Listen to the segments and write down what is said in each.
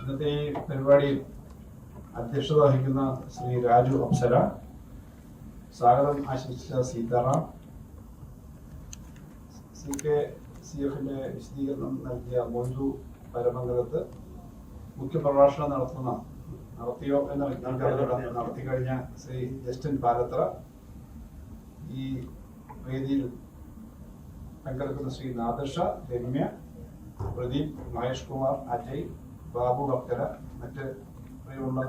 ഇന്നത്തെ ഈ പരിപാടിയിൽ അധ്യക്ഷത വഹിക്കുന്ന ശ്രീ രാജു അപ്സര. സ്വാഗതം ആശംസിച്ച സീതാറാം. സി കെ സി എഫിന്റെ വിശദീകരണം നൽകിയ മൊയ്തു പരമംഗലത്ത് മുഖ്യപ്രഭാഷണം നടത്തുന്ന നടത്തിയോ എന്ന് വിജ്ഞാന നടത്തി കഴിഞ്ഞ ശ്രീ ജസ്റ്റിൻ പാലത്ര ഈ വേദിയിൽ പങ്കെടുക്കുന്ന ശ്രീ നാദർഷ രമ്യ പ്രദീപ് മഹേഷ് കുമാർ അജയ് ബാബു ഭക്തര മറ്റ് പ്രിയമുള്ള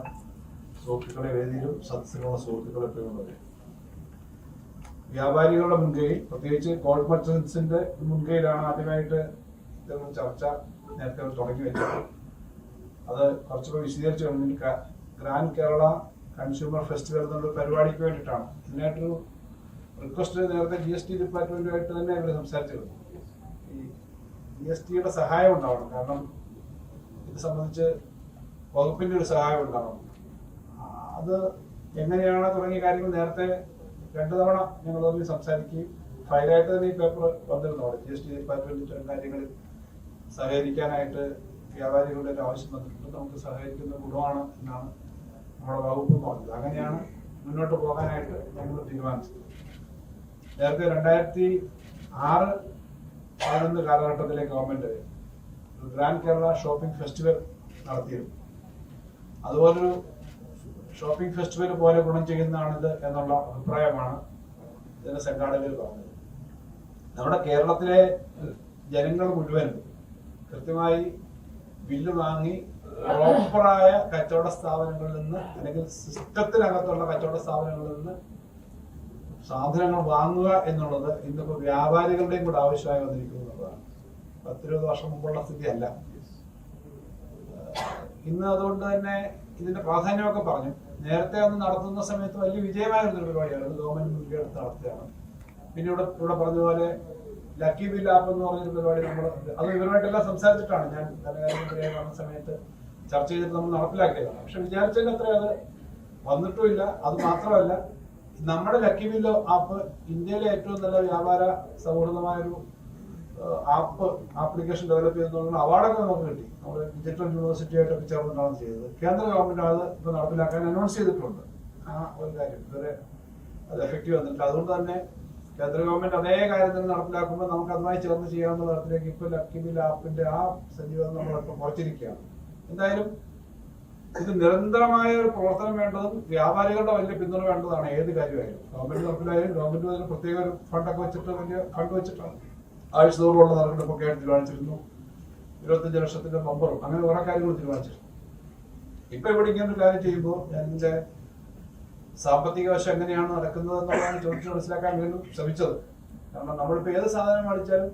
സുഹൃത്തുക്കളെ വേദിയിലും സദസ്സിലുള്ള സുഹൃത്തുക്കളെ പ്രിയമുള്ളവരെ. വ്യാപാരികളുടെ മുൻകൈയിൽ പ്രത്യേകിച്ച് ഗോൾഡ് മർച്ചൻസിന്റെ മുൻകൈയിലാണ് ആദ്യമായിട്ട് ഇതൊന്നും ചർച്ച നേരത്തെ തുടങ്ങി വെച്ചത്. അത് കുറച്ചുകൂടെ വിശദീകരിച്ചു കഴിഞ്ഞാൽ ഗ്രാൻഡ് കേരള കൺസ്യൂമർ ഫെസ്റ്റിവൽ എന്നുള്ള പരിപാടിക്ക് വേണ്ടിയിട്ടാണ്. ഇതിനായിട്ടൊരു റിക്വസ്റ്റ് നേരത്തെ ജി എസ് ടി ഡിപ്പാർട്ട്മെന്റുമായിട്ട് തന്നെ ഇവർ സംസാരിച്ചിരുന്നു. ഈ ജി എസ് ടിയുടെ സഹായം ഉണ്ടാവണം. കാരണം ഇത് സംബന്ധിച്ച് വകുപ്പിന്റെ ഒരു സഹായം ഉണ്ടാവണം. അത് എങ്ങനെയാണ് തുടങ്ങിയ കാര്യങ്ങൾ നേരത്തെ രണ്ടു തവണ ഞങ്ങൾ തമ്മിൽ സംസാരിക്കുകയും ഫയലായിട്ട് തന്നെ ഈ പേപ്പർ വന്നിരുന്നു. അവിടെ ജി എസ് ടി ഡിപ്പാർട്ട്മെന്റ് കാര്യങ്ങളിൽ സഹകരിക്കാനായിട്ട് വ്യാപാരികളുടെ ഒരു ആവശ്യം വന്നിട്ടുണ്ട്. നമുക്ക് സഹകരിക്കുന്ന ഗുണമാണ് എന്നാണ് നമ്മുടെ വകുപ്പ് പറഞ്ഞത്. അങ്ങനെയാണ് മുന്നോട്ട് പോകാനായിട്ട് ഞങ്ങൾ തീരുമാനിച്ചത്. നേരത്തെ രണ്ടായിരത്തി ആറ് പതിനൊന്ന് കാലഘട്ടത്തിലെ government grand Kerala shopping festival നടത്തിയിരുന്നു അതുപോലൊരു ഷോപ്പിംഗ് ഫെസ്റ്റിവൽ പോലെ ഗുണം ചെയ്യുന്നതാണിത് എന്നുള്ള അഭിപ്രായമാണ് ഇതിന്റെ സംഘാടകർ പറഞ്ഞത്. നമ്മുടെ കേരളത്തിലെ ജനങ്ങൾ മുഴുവൻ കൃത്യമായി ബില്ല് വാങ്ങി പ്രോപ്പറായ കച്ചവട സ്ഥാപനങ്ങളിൽ നിന്ന് അല്ലെങ്കിൽ സിസ്റ്റത്തിനകത്തുള്ള കച്ചവട സ്ഥാപനങ്ങളിൽ നിന്ന് സാധനങ്ങൾ വാങ്ങുക എന്നുള്ളത് ഇന്നിപ്പോ വ്യാപാരികളുടെയും കൂടെ ആവശ്യമായി വന്നിരിക്കുന്നു എന്നുള്ളതാണ്. പത്തിരുപത് വർഷം മുമ്പുള്ള സ്ഥിതിയല്ല. ഇന്ന് അതുകൊണ്ട് തന്നെ ഇതിന്റെ പ്രാധാന്യമൊക്കെ പറഞ്ഞു. നേരത്തെ അന്ന് നടത്തുന്ന സമയത്ത് വലിയ വിജയമായിരുന്ന ഒരു പരിപാടിയാണ്. ഗവൺമെന്റ് മുൻകൈ എടുത്ത് നടത്തുകയാണ് പിന്നെ ഇവിടെ ഇവിടെ പറഞ്ഞ പോലെ ലക്കി ബിൽ ആപ്പ് എന്ന് പറഞ്ഞൊരു പരിപാടി നമ്മൾ അത് ഇവരുമായിട്ടെല്ലാം സംസാരിച്ചിട്ടാണ് ഞാൻ ധനകാര്യമന്ത്രിയെ സമയത്ത് ചർച്ച ചെയ്തിട്ട് നമ്മൾ നടപ്പിലാക്കിയതാണ്. പക്ഷെ വിചാരിച്ചതിന്റെ അത്ര അത് വന്നിട്ടുമില്ല. അത് മാത്രമല്ല നമ്മുടെ ലക്കി ബില്ല് ആപ്പ് ഇന്ത്യയിലെ ഏറ്റവും നല്ല വ്യാപാര സൗഹൃദമായൊരു ആപ്പ് ആപ്ലിക്കേഷൻ ഡെവലപ്പ് ചെയ്തെന്നുള്ള അവാർഡൊക്കെ നമുക്ക് കിട്ടി. നമ്മൾ ഡിജിറ്റൽ യൂണിവേഴ്സിറ്റി ആയിട്ടൊക്കെ ചേർന്നിട്ടാണ് ചെയ്തത്. കേന്ദ്ര ഗവൺമെന്റ് അത് ഇപ്പൊ നടപ്പിലാക്കാൻ അനൗൺസ് ചെയ്തിട്ടുണ്ട്. ആ ഒരു കാര്യം. ഇതുവരെ അത് എഫക്റ്റീവ് വന്നിട്ടില്ല. അതുകൊണ്ട് തന്നെ കേന്ദ്ര ഗവൺമെന്റ് അതേ കാര്യം തന്നെ നടപ്പിലാക്കുമ്പോൾ നമുക്ക് അതുമായി ചേർന്ന് ചെയ്യാവുന്ന തരത്തിലേക്ക് ഇപ്പൊ ലക്കി ആപ്പിന്റെ ആ സജീവം നമ്മളിപ്പോ കുറച്ചിരിക്കുകയാണ്. എന്തായാലും ഇത് നിരന്തരമായ ഒരു പ്രവർത്തനം വേണ്ടതും വ്യാപാരികളുടെ വലിയ പിന്തുണ വേണ്ടതാണ്. ഏത് കാര്യമായാലും. ഗവൺമെന്റ് തരത്തിലായാലും ഗവൺമെന്റ് പ്രത്യേക ഒരു ഫണ്ടൊക്കെ വെച്ചിട്ട് വലിയ ഫണ്ട് വെച്ചിട്ടാണ്. ആഴ്ച തോറുമുള്ള നറുക്കെടുപ്പൊക്കെ ആയിട്ട് തീരുമാനിച്ചിരുന്നു. ഇരുപത്തഞ്ച് ലക്ഷത്തിന്റെ ബമ്പറും അങ്ങനെ കുറെ കാര്യങ്ങൾ തീരുമാനിച്ചിരുന്നു. ഇപ്പൊ ഇവിടെ ഇങ്ങനെ ഒരു കാര്യം ചെയ്യുമ്പോൾ ഞാൻ ഇതിന്റെ സാമ്പത്തിക വശം എങ്ങനെയാണ് നടക്കുന്നത് എന്നുള്ളതാണ് ചോദിച്ചു മനസ്സിലാക്കാൻ വീണ്ടും ശ്രമിച്ചത്. കാരണം നമ്മളിപ്പോ ഏത് സാധനം മേടിച്ചാലും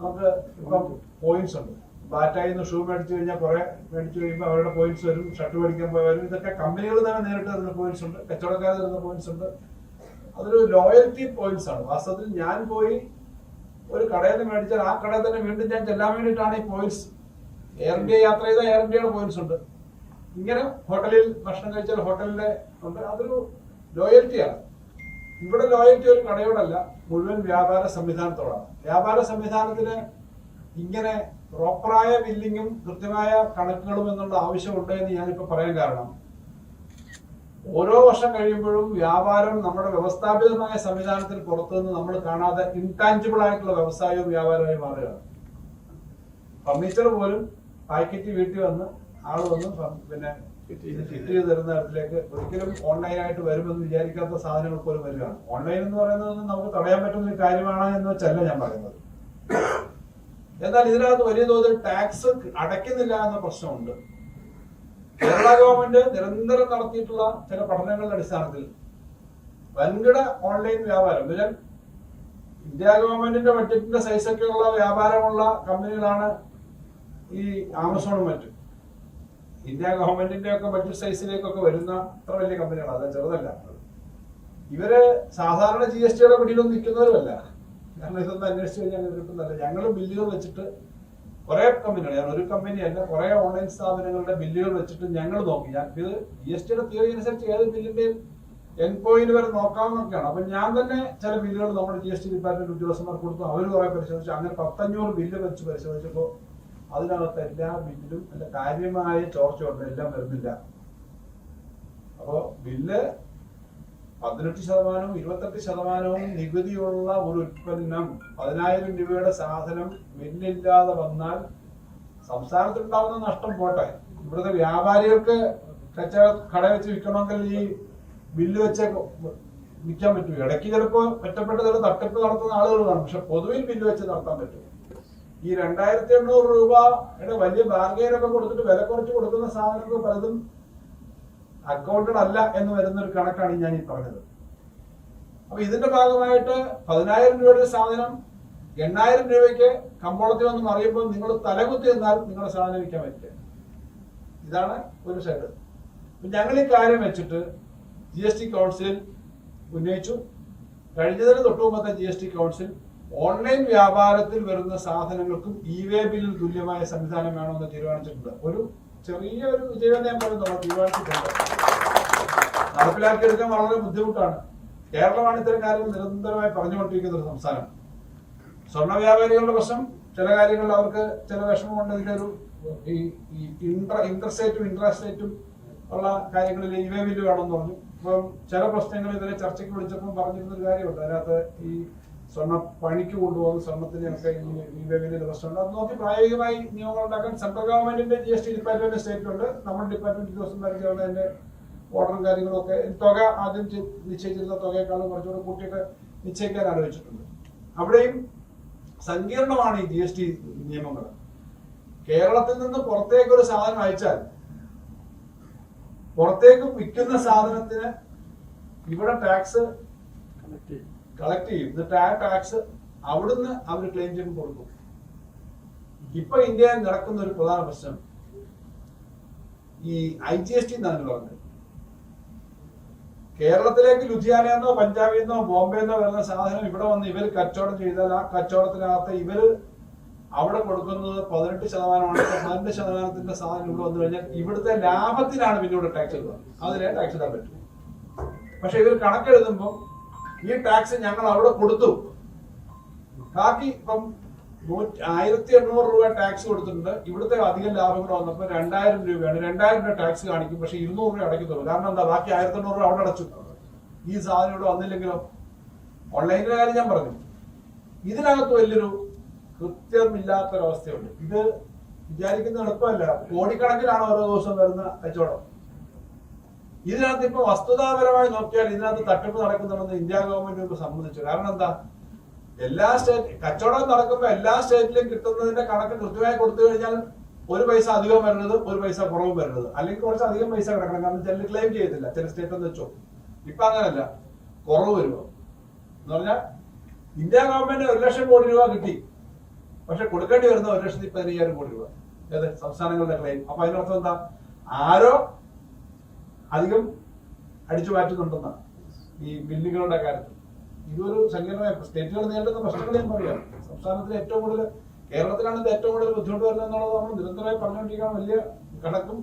നമുക്ക് ഇപ്പം പോയിന്റ്സ് ഉണ്ട്. ബാറ്റായി നിന്ന് ഷൂ മേടിച്ചു കഴിഞ്ഞാൽ കുറെ മേടിച്ചു കഴിയുമ്പോൾ അവരുടെ പോയിന്റ്സ് വരും. ഷർട്ട് മേടിക്കാൻ പോയി വരും ഇതൊക്കെ കമ്പനികൾ തന്നെ നേരിട്ട് തരുന്ന പോയിന്റ്സ് ഉണ്ട്. കച്ചവടക്കാർ തരുന്ന പോയിന്റ്സ് ഉണ്ട്. അതൊരു ലോയൽറ്റി പോയിന്റ്സ് ആണ്. വാസ്തവത്തിൽ ഞാൻ പോയി ഒരു കടയിൽ നിന്ന് മേടിച്ചാൽ ആ കടയിൽ തന്നെ വീണ്ടും ഞാൻ ചെല്ലാൻ വേണ്ടിയിട്ടാണ് ഈ പോയിന്റ്സ് എയർ ഇന്ത്യ യാത്ര ചെയ്താൽ എയർ ഇന്ത്യയുടെ പോയിന്റ്സ് ഉണ്ട്. ഇങ്ങനെ ഹോട്ടലിൽ ഭക്ഷണം കഴിച്ചാൽ ഹോട്ടലിന്റെ ഉണ്ട്. അതൊരു ലോയൽറ്റിയാണ് ഇവിടെ ലോയൽറ്റി ഒരു കടയോടല്ല മുഴുവൻ വ്യാപാര സംവിധാനത്തോടാണ്. വ്യാപാര സംവിധാനത്തിന് ഇങ്ങനെ പ്രോപ്പറായ ബില്ലിങ്ങും കൃത്യമായ കണക്കുകളും എന്നുള്ള ആവശ്യമുണ്ട് എന്ന് ഞാനിപ്പോ പറയാൻ കാരണം. ഓരോ വർഷം കഴിയുമ്പോഴും വ്യാപാരം നമ്മുടെ വ്യവസ്ഥാപിതമായ സംവിധാനത്തിൽ പുറത്തുനിന്ന് നമ്മൾ കാണാതെ ഇൻടാഞ്ചിബിൾ ആയിട്ടുള്ള വ്യവസായവും വ്യാപാരമായി മാറുകയാണ്. ഫർണിച്ചർ പോലും പാക്കറ്റ് വീട്ടിൽ വന്ന് ആൾ വന്ന് പിന്നെ ഇത് ഫിറ്റ് ചെയ്ത് തരുന്ന തരത്തിലേക്ക് ഒരിക്കലും ഓൺലൈനായിട്ട് വരുമെന്ന് വിചാരിക്കാത്ത സാധനങ്ങൾ പോലും വരികയാണ്. ഓൺലൈൻ എന്ന് പറയുന്നത് നമുക്ക് തടയാൻ പറ്റുന്ന ഒരു കാര്യമാണ് എന്ന് വെച്ചല്ല ഞാൻ പറയുന്നത്. എന്നാൽ ഇതിനകത്ത് വലിയ തോതിൽ ടാക്സ് അടയ്ക്കുന്നില്ല എന്ന പ്രശ്നമുണ്ട്. കേരള ഗവൺമെന്റ് നിരന്തരം നടത്തിയിട്ടുള്ള ചില പഠനങ്ങളുടെ അടിസ്ഥാനത്തിൽ വൻകിട ഓൺലൈൻ വ്യാപാരം. ഇതിൽ ഇന്ത്യ ഗവൺമെന്റിന്റെ ബഡ്ജറ്റിന്റെ സൈസൊക്കെ ഉള്ള വ്യാപാരമുള്ള കമ്പനികളാണ് ഈ ആമസോണും മറ്റും. ഇന്ത്യ ഗവൺമെന്റിന്റെ ഒക്കെ ബഡ്ജറ്റ് സൈസിലേക്കൊക്കെ വരുന്ന അത്ര വലിയ കമ്പനികളാണ് അത് ചെറുതല്ല. ഇവർ സാധാരണ ജി എസ് ടിയുടെ പിടിയിലൊന്നും നിൽക്കുന്നവരുമല്ല. കാരണം ഇതൊന്നും അന്വേഷിച്ച് കഴിഞ്ഞാൽ കിട്ടുന്നല്ല ഞങ്ങൾ ബില്ലുകൾ വെച്ചിട്ട് കുറെ കമ്പനികൾ ഞാൻ ഒരു കമ്പനിയല്ല കുറെ ഓൺലൈൻ സ്ഥാപനങ്ങളുടെ ബില്ലുകൾ വെച്ചിട്ട് ഞങ്ങൾ നോക്കി. ഞാൻ ഇത് ജി എസ് ടിയുടെ തിയറി അനുസരിച്ച് ഏത് ബില്ലിന്റെയും എൻ പോയിന്റ് വരെ നോക്കാവുന്നൊക്കെയാണ് അപ്പൊ ഞാൻ തന്നെ ചില ബില്ലുകൾ നമ്മുടെ ജി എസ് ടി ഡിപ്പാർട്ട്മെന്റ് ഉദ്യോഗസ്ഥന്മാർ കൊടുത്തു. അവർ കുറെ പരിശോധിച്ചു. അങ്ങനെ പത്തഞ്ഞൂറ് ബില്ല് വെച്ച് പരിശോധിച്ചപ്പോൾ അതിനകത്ത് എല്ലാ ബില്ലിലും നല്ല കാര്യമായ ചോർച്ചയുണ്ട് എല്ലാം വരുന്നില്ല. അപ്പോ ബില്ല് പതിനെട്ട് ശതമാനവും ഇരുപത്തെട്ട് ശതമാനവും നികുതിയുള്ള ഒരു ഉൽപ്പന്നം പതിനായിരം രൂപയുടെ സാധനം ബില്ലില്ലാതെ വന്നാൽ സംസ്ഥാനത്തുണ്ടാവുന്ന നഷ്ടം പോട്ടെ. ഇവിടുത്തെ വ്യാപാരികൾക്ക് കച്ചവട കട വെച്ച് വിൽക്കണമെങ്കിൽ ഈ ബില്ല് വെച്ച് വിൽക്കാൻ പറ്റും. ഇടയ്ക്ക് ചിലപ്പോൾ ഒറ്റപ്പെട്ട ചില തട്ടിപ്പ് നടത്തുന്ന ആളുകൾ കാണും. പക്ഷെ പൊതുവിൽ ബില്ല് വെച്ച് നടത്താൻ പറ്റും. ഈ രണ്ടായിരത്തി എണ്ണൂറ് രൂപയുടെ വലിയ ബാർഗെയിനൊക്കെ കൊടുത്തിട്ട് വില കുറച്ച് കൊടുക്കുന്ന സാധനങ്ങൾ പലതും അക്കൗണ്ടഡ് അല്ല എന്ന് വരുന്ന ഒരു കണക്കാണ് ഞാൻ ഈ പറഞ്ഞത്. അപ്പൊ ഇതിന്റെ ഭാഗമായിട്ട് പതിനായിരം രൂപയുടെ സാധനം എണ്ണായിരം രൂപയ്ക്ക് കമ്പോളത്തിൽ വന്ന് അറിയുമ്പോൾ നിങ്ങൾ തലകുത്തി എന്നാൽ നിങ്ങളുടെ സാധനം വിൽക്കാൻ പറ്റില്ല. ഇതാണ് ഒരു സൈഡ് ഞങ്ങൾ ഈ കാര്യം വെച്ചിട്ട് ജി എസ് ടി കൗൺസിലിൽ ഉന്നയിച്ചു. കഴിഞ്ഞതിന് തൊട്ട് മുമ്പത്തെ G S T council online വ്യാപാരത്തിൽ വരുന്ന സാധനങ്ങൾക്കും ഇ വേ ബില്ലിൽ തുല്യമായ സംവിധാനം വേണമെന്ന് തീരുമാനിച്ചിട്ടുണ്ട്. ഒരു ചെറിയ ഒരു വിജയം ഞാൻ പറയുന്നു നമ്മൾ തീരുമാനിച്ചിട്ടുണ്ട്. നടപ്പിലാക്കിയെടുക്കാൻ വളരെ ബുദ്ധിമുട്ടാണ്. കേരളമാണ് ഇത്തരം കാര്യങ്ങൾ നിരന്തരമായി പറഞ്ഞുകൊണ്ടിരിക്കുന്ന ഒരു സംസ്ഥാനം. സ്വർണ വ്യാപാരികളുടെ പ്രശ്നം ചില കാര്യങ്ങളിൽ അവർക്ക് ചില വിഷമമുണ്ട് ഇതിന്റെ ഒരു ഈ ഇന്റർ ഇന്റർസ്റ്റേറ്റും ഇൻട്രാസ്റ്റേറ്റും ഉള്ള കാര്യങ്ങളിൽ ഇവേ ബില്ല് വേണമെന്ന് പറഞ്ഞു. അപ്പം ചില പ്രശ്നങ്ങൾ ഇതിനെ ചർച്ചയ്ക്ക് വിളിച്ചപ്പം പറഞ്ഞിരുന്ന ഒരു കാര്യമുണ്ട്. അതിനകത്ത് ഈ സ്വർണ പണിക്ക് കൊണ്ടുപോകുന്ന സ്വർണത്തിനൊക്കെ ഈ ഇ വേ പ്രശ്നമുണ്ട്. അത് നോക്കി പ്രായോഗികമായി നിയമങ്ങൾ ഉണ്ടാക്കാൻ സെൻട്രൽ ഗവൺമെന്റിന്റെ ജി എസ് ടി ഡിപ്പാർട്ട്മെന്റ് സ്റ്റേറ്റുണ്ട് നമ്മുടെ ഡിപ്പാർട്ട്മെന്റ് ദിവസം വരയ്ക്കാനുള്ള അതിന്റെ ഓർഡറും കാര്യങ്ങളും ഒക്കെ തുക ആദ്യം നിശ്ചയിച്ചിരുന്ന തുകയെക്കാളും കുറച്ചുകൂടെ കൂട്ടിയൊക്കെ നിശ്ചയിക്കാൻ ആലോചിച്ചിട്ടുണ്ട്. അവിടെയും സങ്കീർണമാണ് ഈ ജി എസ് ടി നിയമങ്ങൾ. കേരളത്തിൽ നിന്ന് പുറത്തേക്ക് ഒരു സാധനം അയച്ചാൽ പുറത്തേക്ക് വിൽക്കുന്ന സാധനത്തിന് ഇവിടെ ടാക്സ് കളക്ട് ചെയ്യും. എന്നിട്ട് ആ ടാക്സ് അവിടുന്ന് അവർ ക്ലെയിം ചെയ്യുമ്പോൾ കൊടുക്കും. ഇപ്പൊ ഇന്ത്യയിൽ നടക്കുന്ന ഒരു പ്രധാന പ്രശ്നം. ഈ ഐ ജി എസ് ടി എന്നാണ് പറഞ്ഞത്. കേരളത്തിലേക്ക് ലുധിയാനയെന്നോ പഞ്ചാബിൽ നിന്നോ ബോംബെ എന്നോ വരുന്ന സാധനം ഇവിടെ വന്ന് ഇവർ കച്ചവടം ചെയ്താൽ ആ കച്ചവടത്തിനകത്ത് ഇവർ അവിടെ കൊടുക്കുന്നത് പതിനെട്ട് ശതമാനമാണ് പതിനെട്ട് ശതമാനത്തിന്റെ സാധനം ഇവിടെ വന്നു കഴിഞ്ഞാൽ ഇവിടുത്തെ ലാഭത്തിനാണ് പിന്നെ ടാക്സ് ഇടുക. അതിനെ ടാക്സ് ഇടാൻ പറ്റും. പക്ഷെ ഇവർ കണക്കെഴുതുമ്പോൾ ഈ ടാക്സ് ഞങ്ങൾ അവിടെ കൊടുത്തു. ബാക്കി ഇപ്പം ആയിരത്തി എണ്ണൂറ് രൂപ ടാക്സ് കൊടുത്തിട്ടുണ്ട്. ഇവിടുത്തെ അധികം ലാഭങ്ങൾ വന്നപ്പോൾ രണ്ടായിരം രൂപയാണ്. രണ്ടായിരം രൂപ ടാക്സ് കാണിക്കും. പക്ഷെ ഇരുന്നൂറ് രൂപ അടയ്ക്കത്തുള്ളൂ. കാരണം എന്താ? ബാക്കി ആയിരത്തി എണ്ണൂറ് രൂപ അവിടെ അടച്ചു. ഈ സാധനം ഇവിടെ വന്നില്ലെങ്കിലോ? ഓൺലൈനിലെ കാര്യം ഞാൻ പറഞ്ഞു. ഇതിനകത്ത് വലിയൊരു കൃത്യമില്ലാത്തൊരവസ്ഥയുണ്ട്. ഇത് വിചാരിക്കുന്ന എളുപ്പമല്ല. കോടിക്കണക്കിലാണ് ഓരോ ദിവസം വരുന്ന കച്ചവടം. ഇതിനകത്ത് ഇപ്പൊ വസ്തുതാപരമായി നോക്കിയാൽ ഇതിനകത്ത് തട്ടിപ്പ് നടക്കുന്നുണ്ടെന്ന് ഇന്ത്യ ഗവൺമെന്റ് ഇപ്പൊ സമ്മതിച്ചു. കാരണം എന്താ? എല്ലാ സ്റ്റേറ്റ് കച്ചവടം നടക്കുമ്പോൾ എല്ലാ സ്റ്റേറ്റിലും കിട്ടുന്നതിന്റെ കണക്ക് കൃത്യമായി കൊടുത്തു കഴിഞ്ഞാൽ ഒരു പൈസ അധികം വരുന്നത് ഒരു പൈസ കുറവും വരുന്നത് അല്ലെങ്കിൽ കുറച്ച് അധികം പൈസ കിടക്കണം. കാരണം ചില ക്ലെയിം ചെയ്തില്ല ചില സ്റ്റേറ്റ് എന്ന് വെച്ചോ. ഇപ്പൊ അങ്ങനല്ല. കുറവ് വരുമോ എന്ന് പറഞ്ഞാൽ ഇന്ത്യ ഗവൺമെന്റ് ഒരു ലക്ഷം കോടി രൂപ കിട്ടി. പക്ഷെ കൊടുക്കേണ്ടി വരുന്ന ഒരു ലക്ഷത്തി പതിനയ്യായിരം കോടി രൂപ. ഏത്? സംസ്ഥാനങ്ങളുടെ ക്ലെയിം അപ്പൊ അതിനർത്ഥം എന്താ? ആരോ അധികം അടിച്ചു മാറ്റുന്നുണ്ടെന്നാണ് ഈ ബില്ലുകളുടെ കാര്യത്തിൽ. ഇതൊരു സങ്കീർണമായ സ്റ്റേറ്റുകൾ നേരിടുന്ന പ്രശ്നങ്ങൾ ഞാൻ പറയാം. സംസ്ഥാനത്തിൽ ഏറ്റവും കൂടുതൽ കേരളത്തിലാണ് ഇത് ഏറ്റവും കൂടുതൽ ബുദ്ധിമുട്ട് വരുന്നത് എന്നുള്ളത് നമ്മൾ നിരന്തരമായി പറഞ്ഞുകൊണ്ടിരിക്കാൻ വലിയ കണക്കും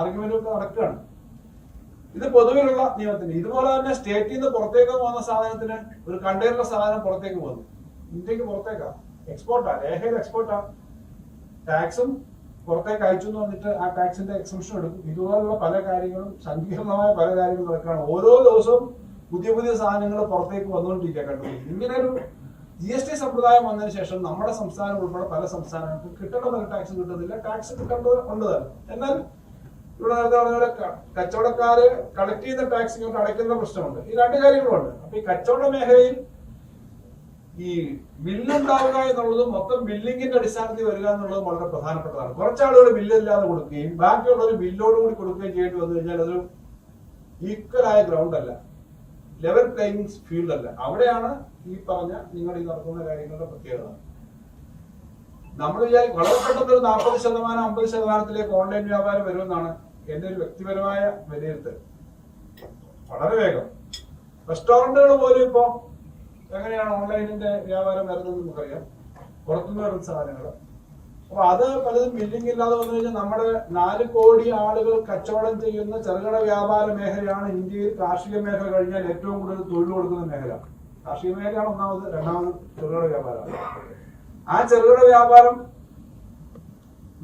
ആർഗ്യുമെന്റും ഒക്കെ നടക്കുകയാണ്. ഇത് പൊതുവിലുള്ള നിയമത്തിന്. ഇതുപോലെ തന്നെ സ്റ്റേറ്റിൽ നിന്ന് പുറത്തേക്ക് പോകുന്ന സാധനത്തിന് ഒരു കണ്ടെയ്നർ സാധനം പുറത്തേക്ക് പോകുന്നു. ഇന്ത്യയ്ക്ക് പുറത്തേക്കാ. എക്സ്പോർട്ടാ ലേഹയിൽ എക്സ്പോർട്ടാ ടാക്സും പുറത്തേക്ക് അയച്ചു എന്ന് പറഞ്ഞിട്ട് ആ ടാക്സിന്റെ എക്സംഷൻ എടുക്കും. ഇതുപോലുള്ള പല കാര്യങ്ങളും സങ്കീർണമായ പല കാര്യങ്ങളും നടക്കുകയാണ്. ഓരോ ദിവസവും പുതിയ പുതിയ സാധനങ്ങൾ പുറത്തേക്ക് വന്നുകൊണ്ടിരിക്കുക കണ്ടു? ഇങ്ങനെ ഒരു ജി എസ് ടി സമ്പ്രദായം വന്നതിന് ശേഷം നമ്മുടെ സംസ്ഥാനം ഉൾപ്പെടെ പല സംസ്ഥാനങ്ങൾക്കും കിട്ടേണ്ട പോലെ ടാക്സ് കിട്ടുന്നില്ല. ടാക്സ് കിട്ടേണ്ടത് ഉണ്ട് എന്നാൽ ഇവിടെ നേരത്തെ കച്ചവടക്കാര് കളക്ട് ചെയ്യുന്ന ടാക്സ് ഇങ്ങോട്ട് അടയ്ക്കുന്ന പ്രശ്നമുണ്ട്. ഈ രണ്ട് കാര്യങ്ങളുണ്ട് അപ്പൊ ഈ കച്ചവട മേഖലയിൽ ഈ ബില്ലുണ്ടാവുക എന്നുള്ളത് മൊത്തം ബില്ലിങ്ങിന്റെ അടിസ്ഥാനത്തിൽ വരിക എന്നുള്ളത് വളരെ പ്രധാനപ്പെട്ടതാണ്. കുറച്ചാളുകൾ ബില്ലില്ലാതെ കൊടുക്കുകയും ബാക്കിയുള്ളവർ ബില്ലോട് കൂടി കൊടുക്കുകയും ചെയ്യേണ്ടി വന്നു കഴിഞ്ഞാൽ അതൊരു ഈക്വലായ ഗ്രൗണ്ട് അല്ല. ലെവൽ പ്ലേയിങ് ഫീൽഡ് അല്ല. അവിടെയാണ് ഈ പറഞ്ഞ നിങ്ങൾ ഈ നടത്തുന്ന കാര്യങ്ങളുടെ പ്രത്യേകത. നമ്മൾ വിചാരിക്കും വളരെ പെട്ടെന്ന് ഒരു നാൽപ്പത് ശതമാനം അമ്പത് ശതമാനത്തിലേക്ക് ഓൺലൈൻ വ്യാപാരം വരുമെന്നാണ് എന്റെ ഒരു വ്യക്തിപരമായ വിലയിരുത്തൽ. വളരെ വേഗം. റെസ്റ്റോറന്റുകൾ പോലും ഇപ്പൊ എങ്ങനെയാണ് ഓൺലൈനിന്റെ വ്യാപാരം വരുന്നത് നമുക്കറിയാം. പുറത്തുനിന്ന് വരുന്ന സാധനങ്ങൾ. അപ്പൊ അത് പലതും ബില്ലിംഗ് ഇല്ലാതെ വന്നു കഴിഞ്ഞാൽ നമ്മുടെ നാല് കോടി ആളുകൾ കച്ചവടം ചെയ്യുന്ന ചെറുകിട വ്യാപാര മേഖലയാണ് ഇന്ത്യയിൽ കാർഷിക മേഖല കഴിഞ്ഞാൽ ഏറ്റവും കൂടുതൽ തൊഴിൽ കൊടുക്കുന്ന മേഖല. കാർഷിക മേഖലയാണ് ഒന്നാമത്. രണ്ടാമത് ചെറുകിട വ്യാപാരം ആ ചെറുകിട വ്യാപാരം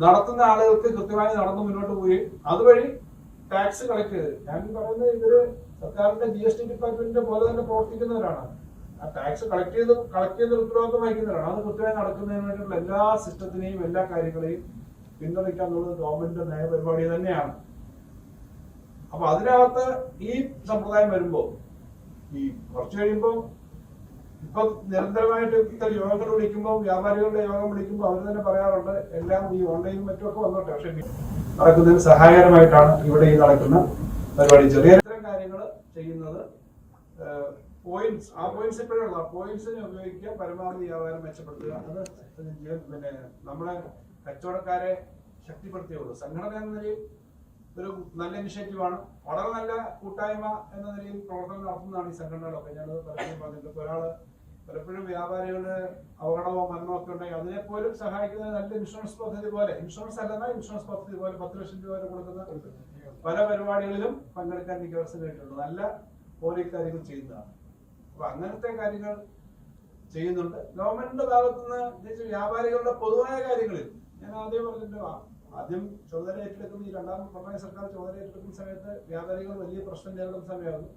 നടത്തുന്ന ആളുകൾക്ക് കൃത്യമായി നടന്നു മുന്നോട്ട് പോയി. അതുവഴി ടാക്സ് കളക്ട് ചെയ്ത്. ഞാൻ പറയുന്നത് ഇവർ സർക്കാരിന്റെ ജി എസ് ടി ഡിപ്പാർട്ട്മെന്റിന്റെ പോലെ തന്നെ പ്രവർത്തിക്കുന്നവരാണ്. ആ ടാക്സ് കളക്ട് ചെയ്ത് കളക്ട് ചെയ്ത് ഉത്തരവാദിത്വം വഹിക്കുന്നവരാണ്. അത് കൃത്യമായി നടക്കുന്നതിന് വേണ്ടിയിട്ടുള്ള എല്ലാ സിസ്റ്റത്തിനെയും എല്ലാ കാര്യങ്ങളെയും പിന്തുണയ്ക്കുക എന്നുള്ളത് ഗവൺമെന്റിന്റെ നയപരിപാടി തന്നെയാണ്. അപ്പൊ അതിനകത്ത് ഈ സമ്പ്രദായം വരുമ്പോൾ ഈ കുറച്ച് കഴിയുമ്പോൾ ഇപ്പൊ നിരന്തരമായിട്ട് ഇത്തരം യോഗങ്ങൾ വിളിക്കുമ്പോൾ വ്യാപാരികളുടെ യോഗം വിളിക്കുമ്പോൾ അവർ തന്നെ പറയാറുണ്ട് എല്ലാം ഈ ഓൺലൈൻ മറ്റുമൊക്കെ വന്നോട്ടെ. പക്ഷെ നടക്കുന്നതിന് സഹായകരമായിട്ടാണ് ഇവിടെ ഈ നടക്കുന്ന പരിപാടി. ചെറിയ ഇത്തരം കാര്യങ്ങൾ ചെയ്യുന്നത് പോയിന്റ്സ് ആ പോയിന്റ്സ് ഇപ്പോഴുള്ള പോയിന്റ്സിനെ ഉപയോഗിക്കുക പരമാവധി വ്യാപാരം മെച്ചപ്പെടുത്തുക. അത് പിന്നെ നമ്മുടെ കച്ചവടക്കാരെ ശക്തിപ്പെടുത്തിയുള്ളൂ സംഘടന എന്ന നിലയിൽ ഒരു നല്ല ഇനിഷ്യേറ്റീവാണ്. വളരെ നല്ല കൂട്ടായ്മ എന്ന നിലയിൽ പ്രവർത്തനം നടത്തുന്നതാണ് ഈ സംഘടനകളൊക്കെ. ഞാനത് പലപ്പോഴും പറഞ്ഞിട്ട് ഒരാൾ പലപ്പോഴും വ്യാപാരികളുടെ അപകടമോ മരണമോ ഒക്കെ ഉണ്ടെങ്കിൽ അതിനെപ്പോലും സഹായിക്കുന്ന നല്ല ഇൻഷുറൻസ് പദ്ധതി പോലെ ഇൻഷുറൻസ് അല്ലെന്ന ഇൻഷുറൻസ് പദ്ധതി പോലെ പത്ത് ലക്ഷം രൂപ വരെ കൊടുക്കുന്ന പല പരിപാടികളിലും പങ്കെടുക്കാൻ എനിക്ക് അവസരം കിട്ടിയിട്ടുണ്ട് നല്ല ഓരോ കാര്യങ്ങൾ ചെയ്യുന്നതാണ്. അപ്പൊ അങ്ങനത്തെ കാര്യങ്ങൾ ചെയ്യുന്നുണ്ട്. ഗവൺമെന്റിന്റെ ഭാഗത്തുനിന്ന് പ്രത്യേകിച്ച് വ്യാപാരികളുടെ പൊതുവായ കാര്യങ്ങളിൽ ഞാൻ ആദ്യം പറഞ്ഞിട്ടുണ്ട് ആദ്യം ചുമതല ഏറ്റെടുക്കുന്ന ഈ രണ്ടാം പിണറായി സർക്കാർ ചുമതല ഏറ്റെടുക്കുന്ന സമയത്ത് വ്യാപാരികൾ വലിയ പ്രശ്നം നേരിടുന്ന സമയമായിരുന്നു.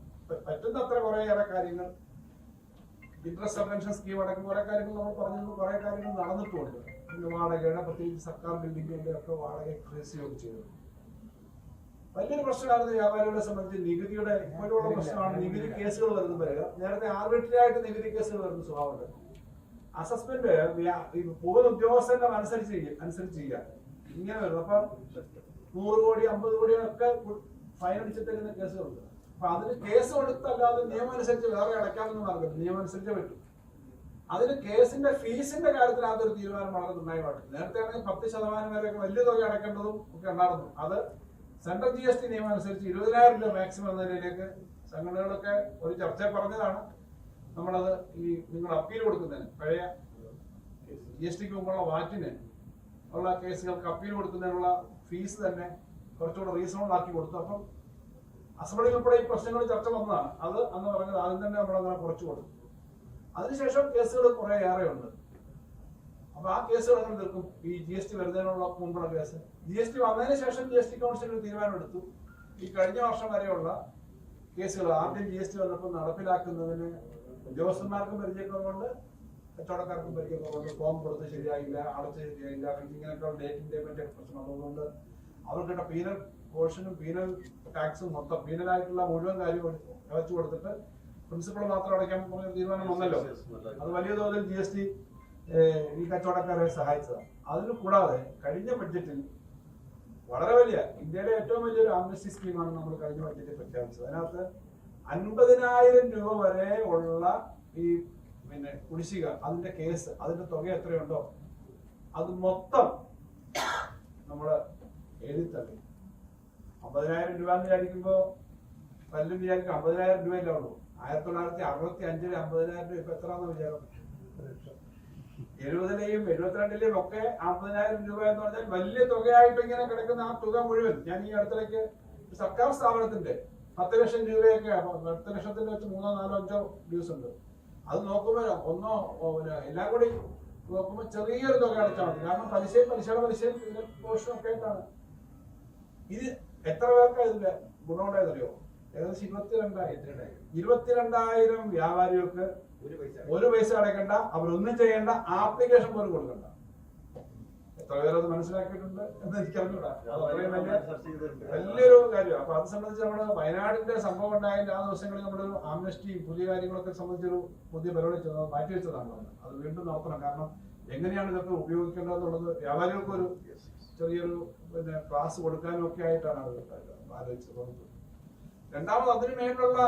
പറ്റുന്ന അത്ര കുറേയേറെ കാര്യങ്ങൾ ഇൻട്രസ്റ്റ് സബ്വെൻഷൻ സ്കീം അടക്കം കുറെ കാര്യങ്ങൾ നമ്മൾ പറഞ്ഞു കുറെ കാര്യങ്ങൾ നടന്നിട്ടുണ്ട്. വാടകയുടെ പ്രത്യേകിച്ച് സർക്കാർ ബിൽഡിങ്ങിന്റെ ഒക്കെ വാടക ഇൻക്രീസ് ചെയ്തു. വലിയൊരു പ്രശ്നമായിരുന്നു വ്യാപാരികളെ സംബന്ധിച്ച് നികുതിയുടെ ഇപ്പോഴുള്ള പ്രശ്നമാണ്. നികുതി കേസുകൾ വരുന്നത് വരിക. നേരത്തെ ആർബിട്രറി ആയിട്ട് നികുതി കേസുകൾ വരുന്ന സ്വഭാവമുണ്ട്. അസസ്മെന്റ് പോകുന്ന ഉദ്യോഗസ്ഥന്റെ അനുസരിച്ച് അനുസരിച്ച് ചെയ്യുക ഇങ്ങനെ വരും അപ്പൊ നൂറ് കോടി അമ്പത് കോടി ഒക്കെ ഫൈൻ തരുന്ന കേസുകളുണ്ട്. അപ്പൊ അതിന് കേസ് കൊടുത്തല്ലാതെ നിയമം അനുസരിച്ച് വേറെ അടയ്ക്കാമെന്ന് മാർഗം നിയമം അനുസരിച്ചേ പറ്റും. അതിന് കേസിന്റെ ഫീസിന്റെ കാര്യത്തിൽ അതൊരു തീരുമാനം വളരെ നിർണായകമായിട്ട് നേരത്തെ ആണെങ്കിൽ പത്ത് ശതമാനം വരെയൊക്കെ വലിയ തുക അടയ്ക്കേണ്ടതും ഒക്കെ ഉണ്ടായിരുന്നു. അത് സെൻട്രൽ ജി എസ് ടി നിയമം അനുസരിച്ച് ഇരുപതിനായിരം രൂപ മാക്സിമം എന്ന നിലയിലേക്ക് സംഘടനകളൊക്കെ ഒരു ചർച്ച പറഞ്ഞതാണ്. നമ്മളത് ഈ നിങ്ങൾ അപ്പീൽ കൊടുക്കുന്നതിന് പഴയ ജി എസ് ടിക്ക് മുമ്പുള്ള വാറ്റിന് ഉള്ള കേസുകൾക്ക് അപ്പീൽ കൊടുക്കുന്നതിനുള്ള ഫീസ് തന്നെ കുറച്ചുകൂടെ റീസണബിൾ ആക്കി കൊടുത്തു. അപ്പം അസംബ്ലിയിൽ ഉൾപ്പെടെ ഈ പ്രശ്നങ്ങൾ ചർച്ച വന്നതാണ്. അത് അന്ന് പറഞ്ഞത് ആദ്യം തന്നെ നമ്മളങ്ങനെ കുറച്ചു കൊടുത്തു. അതിനുശേഷം കേസുകൾ കുറെ ഏറെ ഉണ്ട് അപ്പൊ ആ കേസുകൾ എങ്ങനെ തീർക്കും. ഈ ജി എസ് ടി വരുന്നതിനുള്ള മുമ്പുള്ള കേസ്. ജി എസ് ടി വന്നതിന് ശേഷം ജി എസ് ടി കൗൺസിൽ ഒരു തീരുമാനമെടുത്തു. ഈ കഴിഞ്ഞ വർഷം വരെയുള്ള കേസുകൾ ആദ്യം ജി എസ് ടി വന്നപ്പോൾ നടപ്പിലാക്കുന്നതിന് ഉദ്യോഗസ്ഥന്മാർക്കും പരിചയക്കുറവുണ്ട് കച്ചവടക്കാർക്കും കൊണ്ട് ഫോം കൊടുത്ത് ശരിയായില്ല അടച്ച് ശരിയായില്ല ഇങ്ങനെയൊക്കെ ഡേറ്റിന്റെ മറ്റേ പ്രശ്നം അതുകൊണ്ട് അവർക്കിട്ട പീനൽ പോർഷനും പീനൽ ടാക്സും മൊത്തം പീനലായിട്ടുള്ള മുഴുവൻ കാര്യവും അടച്ചു കൊടുത്തിട്ട് പ്രിൻസിപ്പൾ മാത്രം അടയ്ക്കാൻ തീരുമാനം വന്നല്ലോ. അത് വലിയ തോതിൽ ജി എസ് ടി ഈ കച്ചവടക്കാരെ സഹായിച്ചതാണ് അതിന് കൂടാതെ കഴിഞ്ഞ ബഡ്ജറ്റിൽ വളരെ വലിയ ഇന്ത്യയിലെ ഏറ്റവും വലിയൊരു ആംനസ്റ്റി സ്കീമാണ് നമ്മൾ കഴിഞ്ഞ ബഡ്ജറ്റിൽ പ്രഖ്യാപിച്ചത്. അതിനകത്ത് അൻപതിനായിരം രൂപ വരെ ഉള്ള ഈ പിന്നെ കുടിശ്ശിക അതിന്റെ കേസ് അതിന്റെ തുക എത്രയുണ്ടോ അത് മൊത്തം നമ്മൾ എഴുതി തള്ളി അമ്പതിനായിരം രൂപ എന്ന് വിചാരിക്കുമ്പോൾ പലരും വിചാരിക്കും അമ്പതിനായിരം രൂപയല്ലേ ഉള്ളൂ. ആയിരത്തി തൊള്ളായിരത്തി അറുപത്തി അഞ്ചിൽ അമ്പതിനായിരം രൂപ ഇപ്പൊ എത്രയാണെന്ന് വിചാരം? എഴുപതിലെയും എഴുപത്തിരണ്ടിലെയും ഒക്കെ അമ്പതിനായിരം രൂപ എന്ന് പറഞ്ഞാൽ വലിയ തുകയായിട്ട് ഇങ്ങനെ കിടക്കുന്ന ആ തുക മുഴുവൻ ഞാൻ ഈ അടുത്തേക്ക് സർക്കാർ സ്ഥാപനത്തിന്റെ പത്ത് ലക്ഷം രൂപയൊക്കെ പത്ത് ലക്ഷത്തിന്റെ വെച്ച് മൂന്നോ നാലോ അഞ്ചോ ഡ്യൂസ് ഉണ്ട്. അത് നോക്കുമ്പോൾ ഒന്നോ എല്ലാം കൂടി നോക്കുമ്പോൾ ചെറിയൊരു തുക അടച്ചാൽ മതി. കാരണം പലിശയും പലിശയുടെ പലിശയും പോർഷനും ഒക്കെ ആയിട്ടാണ്. ഇത് എത്ര പേർക്ക് ഇതിന്റെ ഗുണമുണ്ടായതറിയോ? ഏകദേശം ഇരുപത്തിരണ്ടായിരം ഇരുപത്തിരണ്ടായിരം വ്യാപാരികൾക്ക് ഒരു പൈസ ഒരു അടയ്ക്കണ്ട. അവരൊന്നും ചെയ്യേണ്ട. ആപ്ലിക്കേഷൻ പോലും കൊടുക്കണ്ട. എത്ര പേരത് മനസ്സിലാക്കിയിട്ടുണ്ട് എന്ന് എനിക്കറിഞ്ഞൂടാ. വലിയൊരു കാര്യം അപ്പൊ അത് സംബന്ധിച്ച് നമ്മൾ വയനാടിന്റെ സംഭവം ഉണ്ടായതിന്റെ ആ ദിവസങ്ങളിൽ നമ്മളൊരു ആംനസ്റ്റി പുതിയ കാര്യങ്ങളൊക്കെ സംബന്ധിച്ചൊരു പുതിയ പരിപാടി ചെയ്തത് മാറ്റിവെച്ചതാണ് അത്. അത് വീണ്ടും നോക്കണം കാരണം എങ്ങനെയാണ് ഇതൊക്കെ ഉപയോഗിക്കേണ്ടതെന്നുള്ളത് വ്യാപാരികൾക്ക് ഒരു ചെറിയൊരു പിന്നെ ക്ലാസ് കൊടുക്കാനും ഒക്കെ ആയിട്ടാണ് അത് ആലോചിച്ചത് രണ്ടാമത് അതിനു മേലുള്ള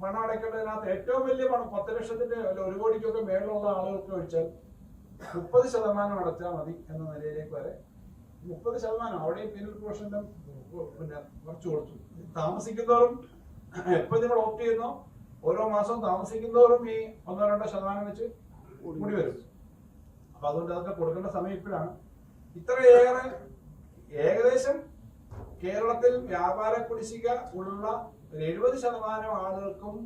പണം അടയ്ക്കേണ്ടതിനകത്ത് ഏറ്റവും വലിയ പണം പത്ത് ലക്ഷത്തിന്റെ അല്ല ഒരു കോടിക്കൊക്കെ മേളിലുള്ള ആളുകൾക്ക് ഒഴിച്ചാൽ മുപ്പത് ശതമാനം അടച്ചാൽ മതി എന്ന നിലയിലേക്ക് വരെ മുപ്പത് ശതമാനം അവിടെയും പീനൽ പോർഷന്റെ പിന്നെ കുറച്ച് കൊടുത്തു. താമസിക്കുന്നവരും എപ്പോ നിങ്ങൾ ഓപ്റ്റ് ചെയ്യുന്നോ ഓരോ മാസവും താമസിക്കുന്നവരും ഈ ഒന്നോ രണ്ടോ ശതമാനം വെച്ച് കൂടി വരും. അപ്പൊ അതുകൊണ്ട് അതൊക്കെ കൊടുക്കേണ്ട സമയം ഇപ്പോഴാണ്. ഇത്രയേറെ ഏകദേശം കേരളത്തിൽ വ്യാപാര കുടിശ്ശിക ഉള്ള ഒരു എഴുപത് ശതമാനം ആളുകൾക്കും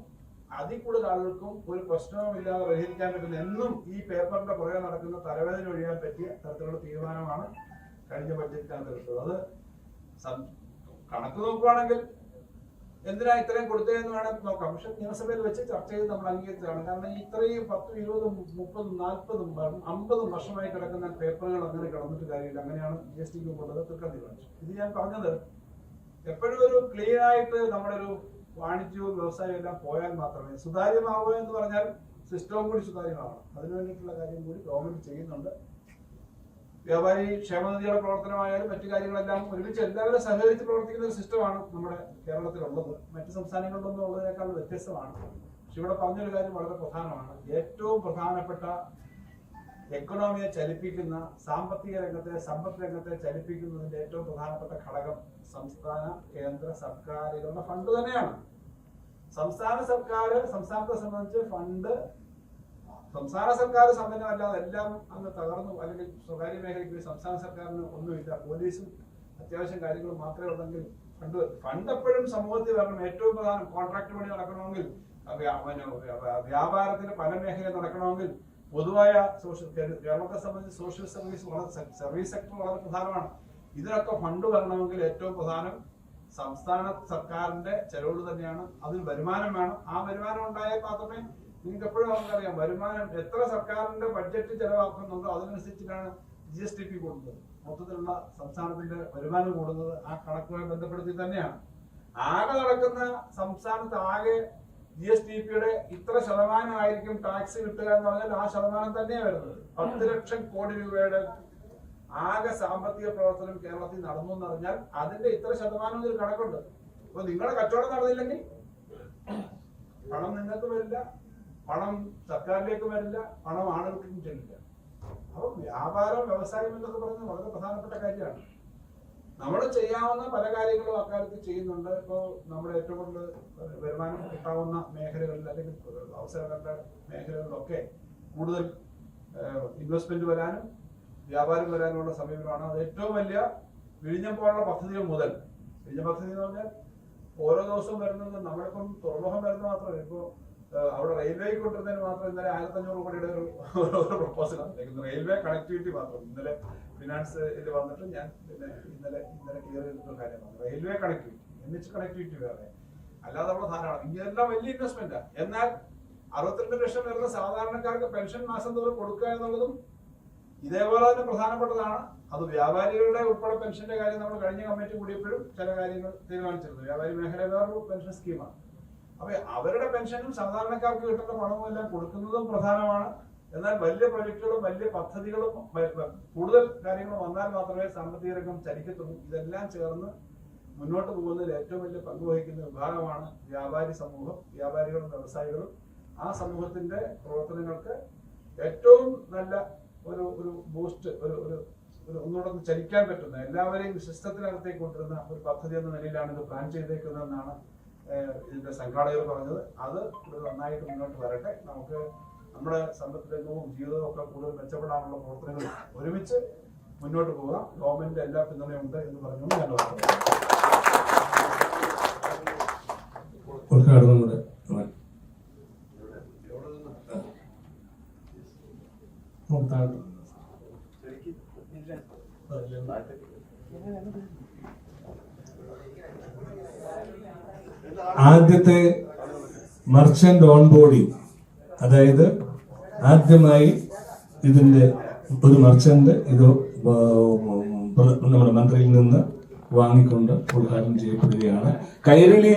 അതിൽ കൂടുതൽ ആളുകൾക്കും ഒരു പ്രശ്നവുമില്ലാതെ പരിഹരിക്കാൻ പറ്റുന്ന എന്നും ഈ പേപ്പറിന്റെ പുറകെ നടക്കുന്ന തലവേദന ഒഴിയാൻ പറ്റിയ തരത്തിലുള്ള തീരുമാനമാണ് കഴിഞ്ഞ ബഡ്ജറ്റിനകത്ത് എടുത്തത്. അത് കണക്ക് നോക്കുവാണെങ്കിൽ എന്തിനാ ഇത്രയും കൊടുത്തതെന്ന് വേണം നോക്കാം. പക്ഷെ നിയമസഭയിൽ വെച്ച് ചർച്ച ചെയ്ത് നമ്മൾ അംഗീകരിച്ചതാണ്. കാരണം ഇത്രയും പത്തും ഇരുപതും മുപ്പതും നാൽപ്പതും അമ്പതും വർഷമായി കിടക്കുന്ന പേപ്പറുകൾ അങ്ങനെ കിടന്നിട്ട് കാര്യമില്ല. അങ്ങനെയാണ് ജി എസ് ടിക്ക് കൊണ്ടത്. തീർക്കാൻ തീരുമാനിച്ചു. ഇത് ഞാൻ പറഞ്ഞത് എപ്പോഴും ഒരു ക്ലീൻ ആയിട്ട് നമ്മുടെ ഒരു വാണിജ്യവും വ്യവസായവും എല്ലാം പോയാൽ മാത്രമേ സുതാര്യമാവുക എന്ന് പറഞ്ഞാൽ സിസ്റ്റവും കൂടി സുതാര്യമാവണം. അതിനു വേണ്ടിയിട്ടുള്ള കാര്യം കൂടി ഗവൺമെന്റ് ചെയ്യുന്നുണ്ട്. വ്യാപാരി ക്ഷേമനിധിയുടെ പ്രവർത്തനമായാലും മറ്റു കാര്യങ്ങളെല്ലാം ഒരുമിച്ച് എല്ലാവരും സഹകരിച്ച് പ്രവർത്തിക്കുന്ന ഒരു സിസ്റ്റമാണ് നമ്മുടെ കേരളത്തിലുള്ളത്. മറ്റു സംസ്ഥാനങ്ങളിലൊന്നും ഉള്ളതിനേക്കാൾ വ്യത്യസ്തമാണ്. പക്ഷെ ഇവിടെ പറഞ്ഞൊരു കാര്യം വളരെ പ്രധാനമാണ്. ഏറ്റവും പ്രധാനപ്പെട്ട എക്കണോമിയെ ചലിപ്പിക്കുന്ന സാമ്പത്തിക രംഗത്തെ സമ്പദ് രംഗത്തെ ചലിപ്പിക്കുന്നതിന്റെ ഏറ്റവും പ്രധാനപ്പെട്ട ഘടകം സംസ്ഥാന കേന്ദ്ര സർക്കാരുകളുടെ ഫണ്ട് തന്നെയാണ്. സംസ്ഥാന സർക്കാർ സംസ്ഥാനത്തെ സംബന്ധിച്ച് ഫണ്ട് സംസ്ഥാന സർക്കാർ സമ്പന്നമല്ലാതെ എല്ലാം അങ്ങ് തകർന്നു അല്ലെങ്കിൽ സ്വകാര്യ മേഖലയ്ക്ക് സംസ്ഥാന സർക്കാരിന് ഒന്നുമില്ല. പോലീസും അത്യാവശ്യം കാര്യങ്ങൾ മാത്രമേ ഉള്ളെങ്കിൽ ഫണ്ട് ഫണ്ട് എപ്പോഴും സമൂഹത്തിൽ വരണം. ഏറ്റവും പ്രധാനം കോൺട്രാക്ട് പണി നടക്കണമെങ്കിൽ വ്യാപാരത്തിന്റെ പല മേഖല നടക്കണമെങ്കിൽ പൊതുവായ സോഷ്യൽ കേരളത്തെ സംബന്ധിച്ച് സോഷ്യൽ സർവീസ് വളരെ സർവീസ് സെക്ടർ വളരെ പ്രധാനമാണ്. ഇതിനൊക്കെ ഫണ്ട് വരണമെങ്കിൽ ഏറ്റവും പ്രധാനം സംസ്ഥാന സർക്കാരിന്റെ ചെലവുകൾ തന്നെയാണ്. അതിൽ വരുമാനം വേണം. ആ വരുമാനം ഉണ്ടായാൽ മാത്രമേ നിങ്ങൾക്ക് എപ്പോഴും നമുക്കറിയാം വരുമാനം എത്ര സർക്കാരിന്റെ ബഡ്ജറ്റ് ചെലവാക്കുന്നുണ്ടോ അതിനനുസരിച്ചിട്ടാണ് ജി എസ് ടി പി കൂടുന്നത്. മൊത്തത്തിലുള്ള സംസ്ഥാനത്തിന്റെ വരുമാനം കൂടുന്നത് ആ കണക്കുമായി ബന്ധപ്പെടുത്തി തന്നെയാണ്. ആകെ നടക്കുന്ന സംസ്ഥാനത്ത് ആകെ ജി എസ് ടി പിയുടെ ഇത്ര ശതമാനമായിരിക്കും ടാക്സ് കിട്ടുക എന്ന് പറഞ്ഞാൽ ആ ശതമാനം തന്നെയാണ് വരുന്നത്. പത്ത് ലക്ഷം കോടി രൂപയുടെ ആകെ സാമ്പത്തിക പ്രവർത്തനം കേരളത്തിൽ നടന്നു എന്ന് പറഞ്ഞാൽ അതിന്റെ ഇത്ര ശതമാനം ഇതിൽ കണക്കുണ്ട്. അപ്പൊ നിങ്ങളുടെ കച്ചവടം നടന്നില്ലെങ്കിൽ പണം നിങ്ങൾക്ക് വരില്ല പണം സർക്കാരിലേക്ക് വരില്ല പണം ആളുകൾക്കും ചെല്ലില്ല അപ്പൊ വ്യാപാരം വ്യവസായം എന്നൊക്കെ പറയുന്നത് വളരെ പ്രധാനപ്പെട്ട കാര്യമാണ്. നമ്മൾ ചെയ്യാവുന്ന പല കാര്യങ്ങളും അക്കാലത്ത് ചെയ്യുന്നുണ്ട്. ഇപ്പോൾ നമ്മുടെ ഏറ്റവും കൂടുതൽ വരുമാനം കിട്ടാവുന്ന മേഖലകളിൽ അല്ലെങ്കിൽ അവസരങ്ങളുടെ മേഖലകളിലൊക്കെ കൂടുതൽ ഇൻവെസ്റ്റ്മെന്റ് വരാനും വ്യാപാരം വരാനുമുള്ള സമീപനമാണ് അത് ഏറ്റവും വലിയ വിഴിഞ്ഞം പോലുള്ള പദ്ധതികൾ മുതൽ. വിഴിഞ്ഞ പദ്ധതി എന്ന് പറഞ്ഞാൽ ഓരോ ദിവസവും വരുന്നത് നമ്മളിപ്പം തുറമുഖം വരുന്നത് മാത്രമല്ല. ഇപ്പോ ഏഹ്, അവിടെ റെയിൽവേ കൊണ്ടുവരുന്നതിന് മാത്രം ഇന്നലെ ആയിരത്തി അഞ്ഞൂറ് കോടിയുടെ ഒരു പ്രൊപ്പോസൽ പ്രപ്പോസൽ വന്നിരിക്കുന്നു റെയിൽവേ കണക്ടിവിറ്റി മാത്രം. ഇന്നലെ ഫിനാൻസ് ഇത് വന്നിട്ട് ഞാൻ പിന്നെ ഇന്നലെ ഇന്നലെ ക്ലിയർ ചെയ്തിട്ടുള്ള കാര്യമാണ് railway connectivity N H connectivity വേറെ. അല്ലാതെ അവിടെ ധാരാളം. ഇതെല്ലാം വലിയ ഇൻവെസ്റ്റ്മെന്റ് എന്നാൽ അറുപത്തിരണ്ട് ലക്ഷം വരുന്ന സാധാരണക്കാർക്ക് പെൻഷൻ മാസം തോറും കൊടുക്കുക എന്നുള്ളതും ഇതേപോലെ തന്നെ പ്രധാനപ്പെട്ടതാണ്. അത് വ്യാപാരികളുടെ ഉൾപ്പെടെ പെൻഷന്റെ കാര്യം നമ്മൾ കഴിഞ്ഞ കമ്മിറ്റി കൂടിയപ്പോഴും ചില കാര്യങ്ങൾ തീരുമാനിച്ചിരുന്നു. വ്യാപാരി മേഖല വേറൊരു പെൻഷൻ സ്കീമാണ് അപ്പൊ അവരുടെ പെൻഷനും സാധാരണക്കാർക്ക് കിട്ടുന്ന പണവും എല്ലാം കൊടുക്കുന്നതും പ്രധാനമാണ്. എന്നാൽ വലിയ പ്രൊജക്ടുകളും വലിയ പദ്ധതികളും കൂടുതൽ കാര്യങ്ങളും വന്നാൽ മാത്രമേ സാമ്പത്തിക രംഗം ചലിക്കത്തുള്ളൂ. ഇതെല്ലാം ചേർന്ന് മുന്നോട്ട് പോകുന്നതിൽ ഏറ്റവും വലിയ പങ്കുവഹിക്കുന്ന വിഭാഗമാണ് വ്യാപാരി സമൂഹം വ്യാപാരികളും വ്യവസായികളും. ആ സമൂഹത്തിന്റെ പ്രവർത്തനങ്ങൾക്ക് ഏറ്റവും നല്ല ഒരു ഒരു ബൂസ്റ്റ് ഒരു ഒരു ഒരു ഒന്നുകൂടെ ഒന്ന് ചലിക്കാൻ പറ്റുന്ന എല്ലാവരെയും സിസ്റ്റത്തിനകത്തേക്ക് കൊണ്ടുവരുന്ന ഒരു പദ്ധതി എന്ന നിലയിലാണ് ഇത് പ്ലാൻ ചെയ്തേക്കുന്നതെന്നാണ് ഇതിന്റെ സംഘാടകർ പറഞ്ഞത് അത് കൂടുതൽ നന്നായിട്ട് മുന്നോട്ട് വരട്ടെ. നമുക്ക് നമ്മുടെ സമ്പദ് രംഗവും ജീവിതവും ഒക്കെ കൂടുതൽ മെച്ചപ്പെടാനുള്ള പ്രവർത്തനങ്ങൾ ഒരുമിച്ച് മുന്നോട്ട് പോകാം. ഗവൺമെന്റിന്റെ എല്ലാ പിന്തുണയുണ്ട് എന്ന് പറഞ്ഞുകൊണ്ട് ഞാൻ കൂടെ. താഴെ ആദ്യത്തെ മർച്ചന്റ് ഓൺ ബോഡി അതായത് ആദ്യമായി ഇതിന്റെ ഒരു മർച്ചന്റ് ഇത് നമ്മുടെ മന്ത്രിയിൽ നിന്ന് വാങ്ങിക്കൊണ്ട് ഉദ്ഘാടനം ചെയ്യപ്പെടുകയാണ്. കൈരളി